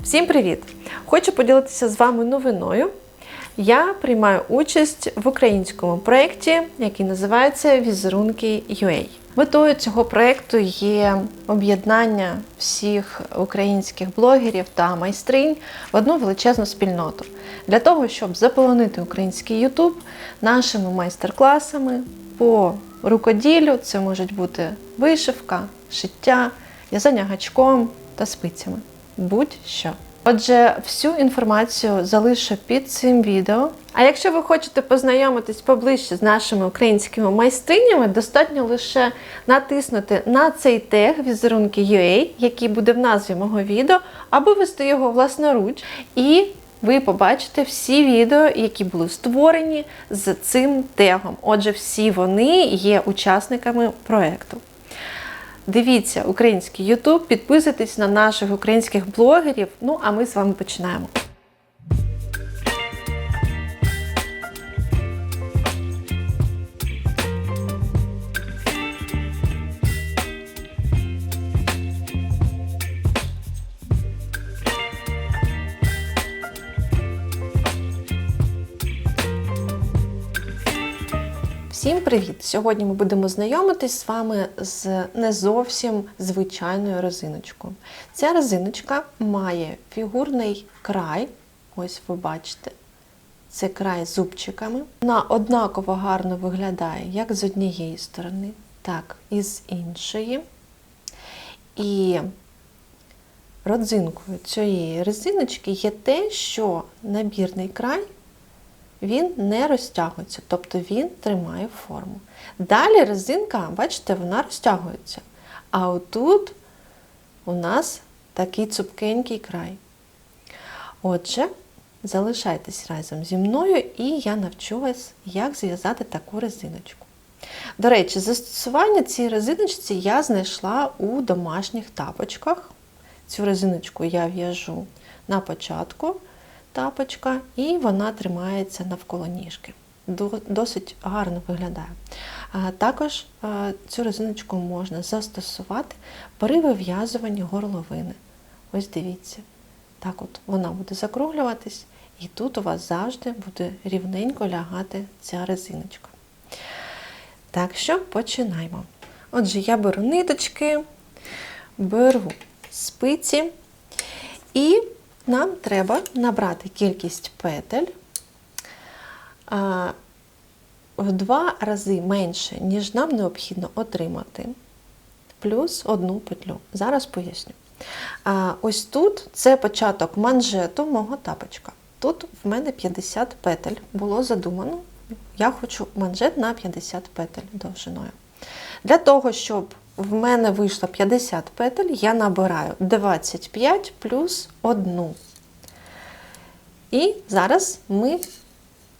Всім привіт! Хочу поділитися з вами новиною. Я приймаю участь в українському проєкті, який називається Візерунки UA. Метою цього проєкту є об'єднання всіх українських блогерів та майстринь в одну величезну спільноту для того, щоб заполонити український YouTube нашими майстер-класами по рукоділлю. Це можуть бути вишивка, шиття, в'язання гачком та спицями. Будь-що. Отже, всю інформацію залишу під цим відео. А якщо ви хочете познайомитись поближче з нашими українськими майстринями, достатньо лише натиснути на цей тег візерунки UA, який буде в назві мого відео, або ввести його власноруч, і ви побачите всі відео, які були створені з цим тегом. Отже, всі вони є учасниками проекту. Дивіться український YouTube, підписуйтесь на наших українських блогерів. Ну а ми з вами починаємо. Всім привіт! Сьогодні ми будемо знайомитись з вами з не зовсім звичайною резиночкою. Ця резиночка має фігурний край, ось ви бачите, це край зубчиками. Вона однаково гарно виглядає як з однієї сторони, так і з іншої. І родзинкою цієї резиночки є те, що набірний край він не розтягується, тобто він тримає форму. Далі резинка, бачите, вона розтягується. А отут у нас такий цупкенький край. Отже, залишайтесь разом зі мною, і я навчу вас, як зв'язати таку резиночку. До речі, застосування цієї резиночці я знайшла у домашніх тапочках. Цю резиночку я в'яжу на початку тапочка, і вона тримається навколо ніжки. Досить гарно виглядає. Також цю резиночку можна застосувати при вив'язуванні горловини. Ось дивіться. Так от вона буде закруглюватись, і тут у вас завжди буде рівненько лягати ця резиночка. Так що починаємо. Отже, я беру ниточки, беру спиці і нам треба набрати кількість петель в два рази менше, ніж нам необхідно отримати, плюс одну петлю. Зараз поясню. Ось тут це початок манжету мого тапочка. Тут в мене 50 петель було задумано. Я хочу манжет на 50 петель довжиною. Для того, щоб в мене вийшло 50 петель, я набираю 25 плюс 1. І зараз ми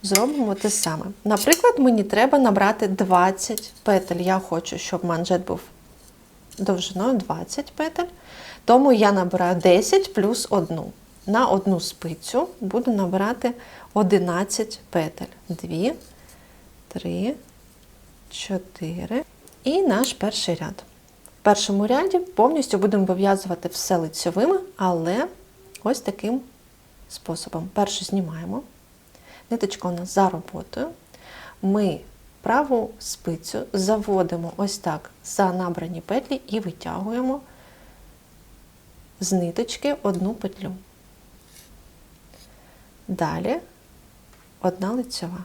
зробимо те саме. Наприклад, мені треба набрати 20 петель. Я хочу, щоб манжет був довжиною 20 петель. Тому я набираю 10 плюс 1. На одну спицю буду набирати 11 петель. 2, 3, 4. І наш перший ряд. Першому ряді повністю будемо вив'язувати все лицьовими, але ось таким способом. Перше знімаємо. Ниточка у нас за роботою. Ми праву спицю заводимо ось так за набрані петлі і витягуємо з ниточки одну петлю. Далі одна лицьова.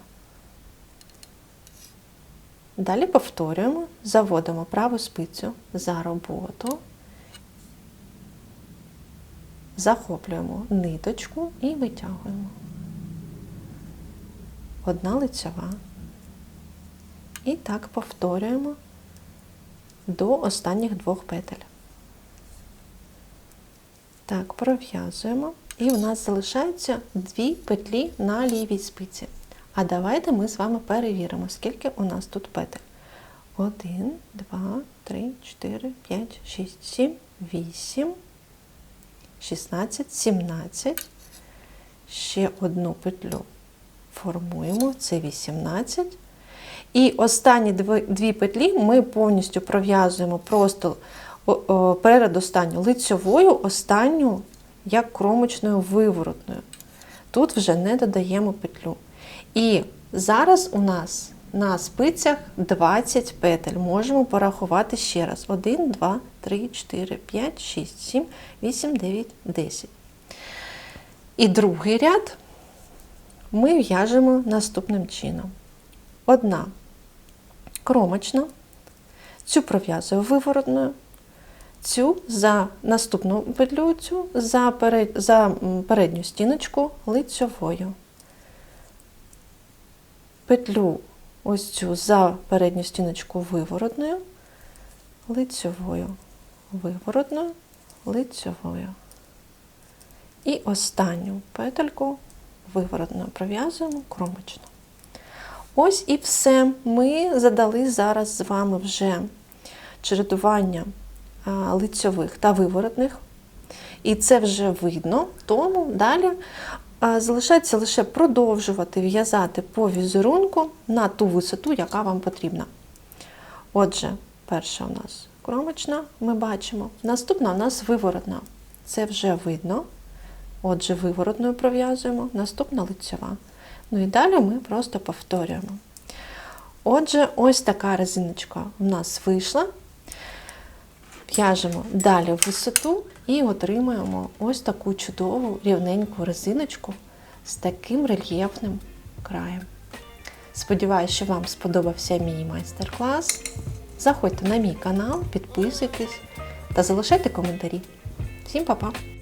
Далі повторюємо, заводимо праву спицю за роботу, захоплюємо ниточку і витягуємо. Одна лицьова. І так повторюємо до останніх двох петель. Так, пров'язуємо. І у нас залишаються дві петлі на лівій спиці. А давайте ми з вами перевіримо, скільки у нас тут петель. 1, 2, 3, 4, 5, 6, 7, 8, 16, 17. Ще одну петлю формуємо, це 18. І останні дві петлі ми повністю пров'язуємо просто передостанню лицьовою, останню як кромочною виворотною. Тут вже не додаємо петлю. І зараз у нас на спицях 20 петель. Можемо порахувати ще раз. 1, 2, 3, 4, 5, 6, 7, 8, 9, 10. І другий ряд ми в'яжемо наступним чином. Одна кромочна, цю пров'язую виворотною, цю за наступну петлю, цю за, перед, за передню стіночку лицьовою. Петлю ось цю за передню стіночку виворотною, лицьовою, виворотною, лицьовою. І останню петельку виворотною пров'язуємо кромочно. Ось і все. Ми задали зараз з вами вже чередування лицьових та виворотних. І це вже видно, тому далі залишається лише продовжувати в'язати по візерунку на ту висоту, яка вам потрібна. Отже, перша у нас кромочна, ми бачимо. Наступна у нас виворотна. Це вже видно. Отже, виворотною пров'язуємо, наступна лицьова. Ну і далі ми просто повторюємо. Отже, ось така резиночка в нас вийшла. В'яжемо далі в висоту і отримаємо ось таку чудову рівненьку резиночку з таким рельєфним краєм. Сподіваюся, що вам сподобався мій майстер-клас. Заходьте на мій канал, підписуйтесь та залишайте коментарі. Всім па-па!